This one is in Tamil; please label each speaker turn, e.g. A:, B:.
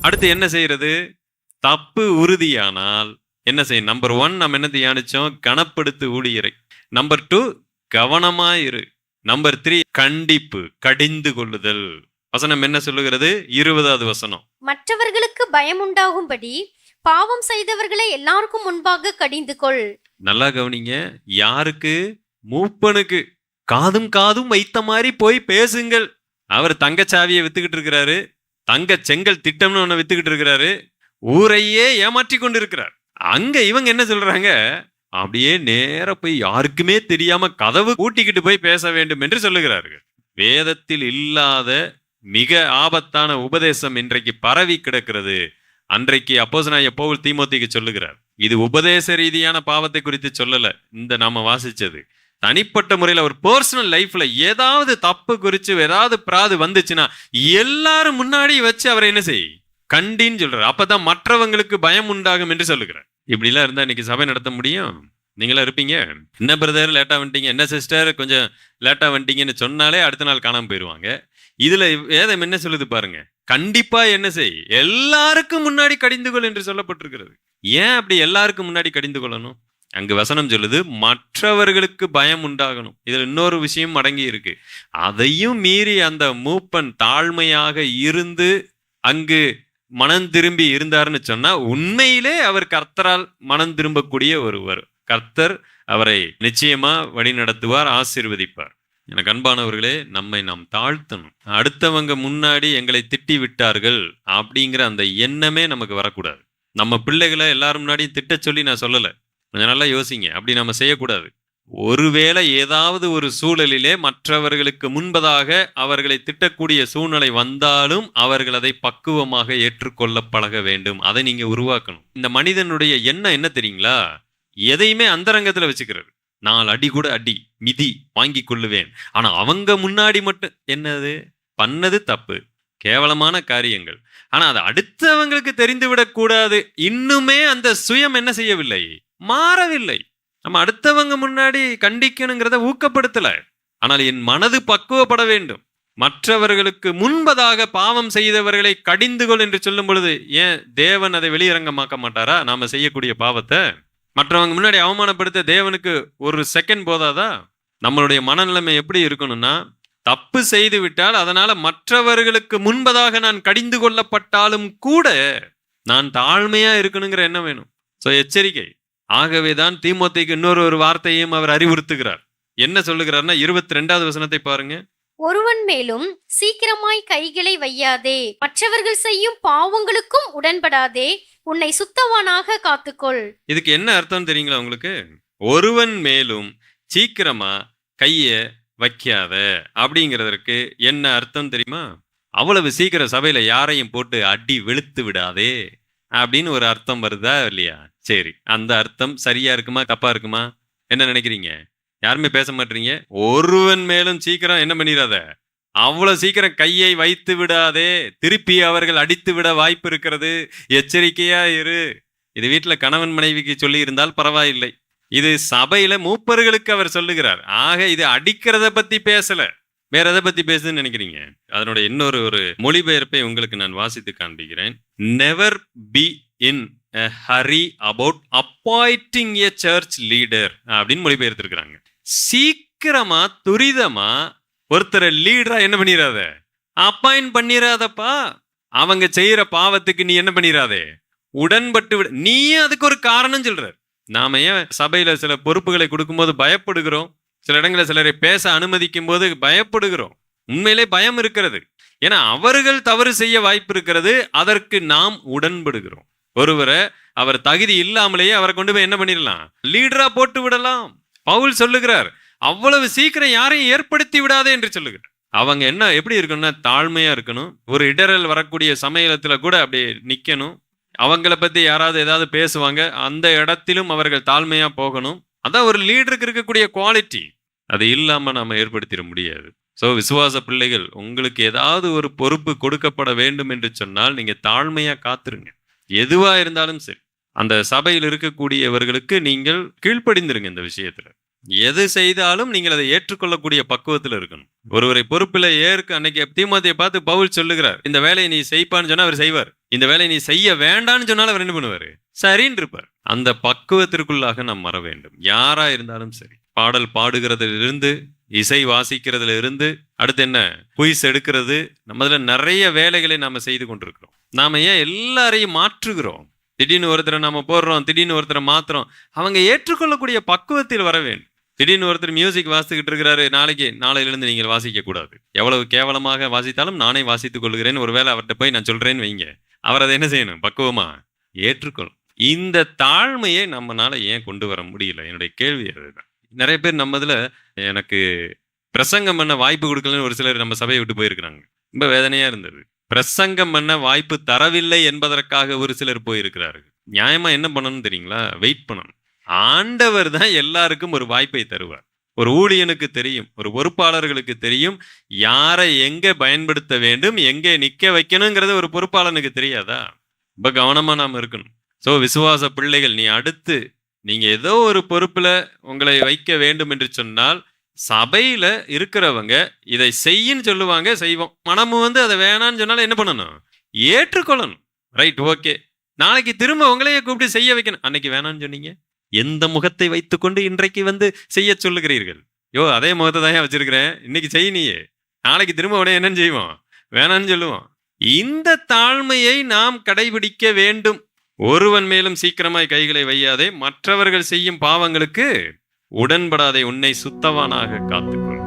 A: அடுத்து என்ன செய்யறது? தப்பு உறுதியானால் என்ன செய்யும் நம்பர் ஒன் நம்ம என்ன தியானிச்சோம்? கனப்படுத்து ஊழியரை. நம்பர் டூ கவனமாயிரு நம்பர் த்ரீ கண்டிப்பு கடிந்து கொள்ளுதல். வசனம் என்ன சொல்லுகிறது? இருபதாவது வசனம்.
B: மற்றவர்களுக்கு பயம் உண்டாகும்படி பாவம் செய்தவர்களை எல்லாருக்கும் முன்பாக கடிந்து கொள்.
A: நல்லா கவனிங்க. யாருக்கு? மூப்பனுக்கு. காதும் காதும் வைத்த மாதிரி போய் பேசுங்கள். அவர் தங்கச்சாவியை வித்துக்கிட்டு இருக்கிறாரு. தங்க செங்கல் திட்டம்னு ஒன்று வித்துக்கிட்டு இருக்கிறாரு. ஊரையே ஏமாற்றி கொண்டு இருக்கிறார் அங்க இவங்க என்ன சொல்றாங்க? அப்படியே நேர போய் யாருக்குமே தெரியாம கதவு கூட்டிக்கிட்டு போய் பேச வேண்டும் என்று சொல்லுகிறார்கள். வேதத்தில் இல்லாத மிக ஆபத்தான உபதேசம் இன்றைக்கு பரவி கிடக்கிறது. அன்றைக்கு அப்போசனாய பவுல் தீமோத்திக்கு சொல்லுகிறார். இது உபதேச ரீதியான பாவத்தை குறித்து சொல்லல. இந்த நாம வாசிச்சது. தனிப்பட்ட முறையில் அவர் பர்சனல் லைஃப்ல ஏதாவது தப்பு குறித்து ஏதாவது பிராது வந்துச்சுன்னா எல்லாரும் முன்னாடி வச்சு அவரை என்ன செய்? கண்டின்னு சொல்றாரு. அப்பதான் மற்றவங்களுக்கு பயம் உண்டாகும் என்று சொல்லுகிறார். இப்படிலாம் இருந்தா இன்னைக்கு சபை நடத்த முடியும்? நீங்களா இருப்பீங்க? என்ன பிரதர் லேட்டா வந்துட்டீங்க? என்ன சிஸ்டர் கொஞ்சம் லேட்டா வந்துட்டீங்கன்னு சொன்னாலே அடுத்த நாள் காணாம போயிடுவாங்க இதுல வேதம் என்ன சொல்லுது பாருங்க. கண்டிப்பா என்ன செய்? எல்லாருக்கும் முன்னாடி கடிந்து கொள் என்று சொல்லப்பட்டிருக்கிறது. ஏன் அப்படி எல்லாருக்கும் முன்னாடி கடிந்து கொள்ளணும்? அங்கு வசனம் சொல்லுது மற்றவர்களுக்கு பயம் உண்டாகணும். இதில் இன்னொரு விஷயம் அடங்கி இருக்கு. அதையும் மீறி அந்த மூப்பன் தாழ்மையாக இருந்து அங்கு மனம் திரும்பி இருந்தாருன்னு சொன்னா உண்மையிலே அவர் கர்த்தரால் மனம் திரும்பக்கூடிய ஒருவர். கர்த்தர் அவரை நிச்சயமா வழி நடத்துவார் ஆசீர்வதிப்பார். எனக்கு அன்பானவர்களே நம்மை நாம் தாழ்த்தணும். அடுத்தவங்க முன்னாடி எங்களை திட்டி விட்டார்கள் அப்படிங்கிற அந்த எண்ணமே நமக்கு வரக்கூடாது. நம்ம பிள்ளைகளை எல்லாரும் முன்னாடியும் திட்ட சொல்லி நான் சொல்லலை. கொஞ்சம் நல்லா யோசிங்க. அப்படி நம்ம செய்யக்கூடாது. ஒருவேளை ஏதாவது ஒரு சூழலிலே மற்றவர்களுக்கு முன்பதாக அவர்களை திட்டக்கூடிய சூழ்நிலை வந்தாலும் அவர்கள் அதை பக்குவமாக ஏற்றுக்கொள்ள பழக வேண்டும். அதை நீங்க உருவாக்கணும். இந்த மனிதனுடைய எண்ணம் என்ன தெரியுங்களா? எதையுமே அந்தரங்கத்துல வச்சுக்கிறது. நாலு அடி கூட அடி மிதி வாங்கி கொள்ளுவேன். ஆனா அவங்க முன்னாடி மட்டும் என்னது? பண்ணது தப்பு. கேவலமான காரியங்கள். ஆனா அது அடுத்தவங்களுக்கு தெரிந்துவிடக்கூடாது இன்னுமே அந்த சுயம் என்ன செய்யவில்லை? மாறவில்லை. நம்ம அடுத்தவங்க முன்னாடி கண்டிக்கணுங்கிறத ஊக்கப்படுத்தல. ஆனால் என் மனது பக்குவப்பட வேண்டும். மற்றவர்களுக்கு முன்பதாக பாவம் செய்தவர்களை கடிந்து கொள் என்று சொல்லும் பொழுது ஏன் தேவன் அதை வெளியரங்கமாக்க மாட்டாரா? நாம செய்யக்கூடிய பாவத்தை மற்றவங்க முன்னாடி அவமானப்படுத்த தேவனுக்கு ஒரு செகண்ட் போதாதா? நம்மளுடைய மனநிலைமை எப்படி இருக்கணும்னா தப்பு செய்து விட்டால் அதனால மற்றவர்களுக்கு முன்பதாக நான் கடிந்து கொள்ளப்பட்டாலும் கூட நான் தாழ்மையா இருக்கணுங்கிற எண்ணம் வேணும். ஸோ எச்சரிக்கை. ஆகவேதான் தீமோத்தேக்கு இன்னொரு ஒரு வார்த்தையும் அவர் அறிவுறுத்துகிறார். என்ன சொல்லுகிறார்னா இருபத்தி ரெண்டாவது வசனத்தை பாருங்க.
B: ஒருவன் மேலும் சீக்கிரமாய் கைகளை வையாதே மற்றவர்கள் செய்யும் பாவங்களுக்கும் உடன்படாதே உன்னை சுத்தவானாக காத்துக்கொள்.
A: இதுக்கு என்ன அர்த்தம் தெரியுங்களா உங்களுக்கு? ஒருவன் மேலும் சீக்கிரமா கைய வைக்காத அப்படிங்கிறதற்கு என்ன அர்த்தம் தெரியுமா? அவ்வளவு சீக்கிரம் சபையில யாரையும் போட்டு அடி வெளுத்து விடாதே அப்படின்னு ஒரு அர்த்தம் வருதா இல்லையா? சரி. அந்த அர்த்தம் சரியா இருக்குமா? தப்பா இருக்குமா? என்ன நினைக்கிறீங்க? யாருமே பேச மாட்டீங்க? ஒருவன் மேலும் சீக்கிரம் என்ன பண்ணிடாத அவ்வளவு சீக்கிரம் கையை வைத்து விடாதே. திருப்பி அவர்கள் அடித்து விட வாய்ப்பு இருக்கிறது. எச்சரிக்கையா இரு. இது வீட்டில் கணவன் மனைவிக்கு சொல்லி இருந்தால் பரவாயில்லை. இது சபையில மூப்பர்களுக்கு அவர் சொல்லுகிறார். ஆக இது அடிக்கிறத பத்தி பேசல. வேற எதை பத்தி பேசுதுன்னு நினைக்கிறீங்க? அதனுடைய இன்னொரு ஒரு மொழிபெயர்ப்பை உங்களுக்கு நான் வாசித்து காண்பிக்கிறேன். Never be in hurry about appointing a church leader அப்படின்னு மொழிபெயர்த்திருக்கிறாங்க. சீக்கிரமா துரிதமா ஒருத்தரை லீடரா என்ன பண்ணிடாத அப்பாயிண்ட் பண்ணிடாதப்பா அவங்க செய்யற பாவத்துக்கு நீ என்ன பண்ணிடாதே உடன்பட்டு விட. நீ அதுக்கு ஒரு காரணம் சொல்ற நாம ஏன் சபையில சில பொறுப்புகளை கொடுக்கும்போது பயப்படுகிறோம்? சில இடங்களில் சிலரை பேச அனுமதிக்கும் போது பயப்படுகிறோம். உண்மையிலே பயம் இருக்கிறது. ஏன்னா அவர்கள் தவறு செய்ய வாய்ப்பு இருக்கிறது. அதற்கு நாம் உடன்படுகிறோம். ஒருவரை அவர் தகுதி இல்லாமலேயே அவரை கொண்டு போய் என்ன பண்ணிடலாம்? லீடரா போட்டு விடலாம். பவுல் சொல்லுகிறார் அவ்வளவு சீக்கிரம் யாரையும் ஏற்படுத்தி விடாதே என்று சொல்லுகிறார். அவங்க என்ன எப்படி இருக்கணும்னா தாழ்மையா இருக்கணும். ஒரு இடரல் வரக்கூடிய சமயத்துல கூட அப்படியே நிக்கணும். அவங்கள பத்தி யாராவது ஏதாவது பேசுவாங்க அந்த இடத்திலும் அவர்கள் தாழ்மையா போகணும். அதான் ஒரு லீடருக்கு இருக்கக்கூடிய குவாலிட்டி அது இல்லாம நாம ஏற்படுத்திட முடியாது. ஸோ விசுவாச பிள்ளைகள் உங்களுக்கு ஏதாவது ஒரு பொறுப்பு கொடுக்கப்பட வேண்டும் என்று சொன்னால் நீங்க தாழ்மையா காத்துருங்க. எதுவா இருந்தாலும் சரி அந்த சபையில் இருக்கக்கூடியவர்களுக்கு நீங்கள் கீழ்ப்படிந்திருங்க இந்த விஷயத்துல. எது செய்தாலும் நீங்கள் அதை ஏற்றுக்கொள்ளக்கூடிய பக்குவத்தில் இருக்கணும். ஒருவரை பொறுப்பில் ஏற்க அன்னைக்கு தீமோத்தையை பார்த்து பவுல் சொல்லுகிறார் இந்த வேலையை நீ செய்ப்பான்னு சொன்னா அவர் செய்வார். இந்த வேலையை நீ செய்ய வேண்டான்னு சொன்னாலும் அவர் என்ன பண்ணுவார்? சரின்னு இருப்பார் அந்த பக்குவத்திற்குள்ளாக நாம் வர வேண்டும். யாரா இருந்தாலும் சரி. பாடல் பாடுகிறதிலிருந்து இசை வாசிக்கிறதுல இருந்து அடுத்து என்ன? குயிஸ் எடுக்கிறது நம்ம அதுல நிறைய வேலைகளை நாம செய்து கொண்டிருக்கிறோம். நாம் ஏன் எல்லாரையும் மாற்றுகிறோம்? திடீர்னு ஒருத்தரை நம்ம போடுறோம் திடீர்னு ஒருத்தரை மாத்துறோம். அவங்க ஏற்றுக்கொள்ளக்கூடிய பக்குவத்தில் வர வேண்டும். திடீர்னு ஒருத்தர் மியூசிக் வாசித்துக்கிட்டு இருக்கிறாரு நாளைக்கு நாளையிலிருந்து நீங்கள் வாசிக்க கூடாது எவ்வளவு கேவலமாக வாசித்தாலும் நானே வாசித்துக் கொள்கிறேன். ஒருவேளை அவர்கிட்ட போய் நான் சொல்றேன்னு வைங்க. அவர் அதை என்ன செய்யணும்? பக்குவமா? ஏற்றுக்கொள்ளும் இந்த தாழ்மையை நம்மனால ஏன் கொண்டு வர முடியல? என்னுடைய கேள்வி அதுதான். நிறைய பேர் நம்ம எனக்கு பிரசங்கம் பண்ண வாய்ப்பு கொடுக்கலன்னு ஒரு சிலர் நம்ம சபையை விட்டு போயிருக்கிறாங்க. ரொம்ப வேதனையா இருந்தது. பிரசங்கம் பண்ண வாய்ப்பு தரவில்லை என்பதற்காக ஒரு சிலர் போயிருக்கிறார்கள். நியாயமா என்ன பண்ணணும் தெரியுங்களா? வெயிட் பண்ணணும். ஆண்டவர் தான் எல்லாருக்கும் ஒரு வாய்ப்பை தருவார். ஒரு ஊழியனுக்கு தெரியும் ஒரு பொறுப்பாளர்களுக்கு தெரியும் யாரை எங்கே பயன்படுத்த வேண்டும் எங்கே நிற்க வைக்கணுங்கிறது ஒரு பொறுப்பாளனுக்கு தெரியாதா? ரொம்ப கவனமாக நாம் இருக்கணும். ஸோ விசுவாச பிள்ளைகள் நீ அடுத்து நீங்கள் ஏதோ ஒரு பொறுப்பில் உங்களை வைக்க வேண்டும் என்று சொன்னால் சபையில இருக்கிறவங்க இதை செய்யின்னு சொல்லுவாங்க செய்வோம். மனமும் வந்து அதை வேணான்னு சொன்னாலும் என்ன பண்ணணும்? ஏற்றுக்கொள்ளணும். ரைட் ஓகே நாளைக்கு திரும்ப உங்களையே கூப்பிட்டு செய்ய வைக்கணும். அன்னைக்கு வேணான்னு சொன்னீங்க. எந்த முகத்தை வைத்துக்கொண்டு இன்றைக்கு வந்து செய்ய சொல்லுகிறீர்கள்? யோ அதே முகத்தை தான் வச்சிருக்கிறேன்? இன்னைக்கு செய் நீயே நாளைக்கு திரும்ப உடனே என்னன்னு செய்வோம். வேணான்னு சொல்லுவோம். இந்த தாழ்மையை நாம் கடைபிடிக்க வேண்டும். ஒருவன் மேலும் சீக்கிரமாய் கைகளை வையாதே. மற்றவர்கள் செய்யும் பாவங்களுக்கு உடன்படாதே உன்னை சுத்தவானாக காத்துக்கொள்.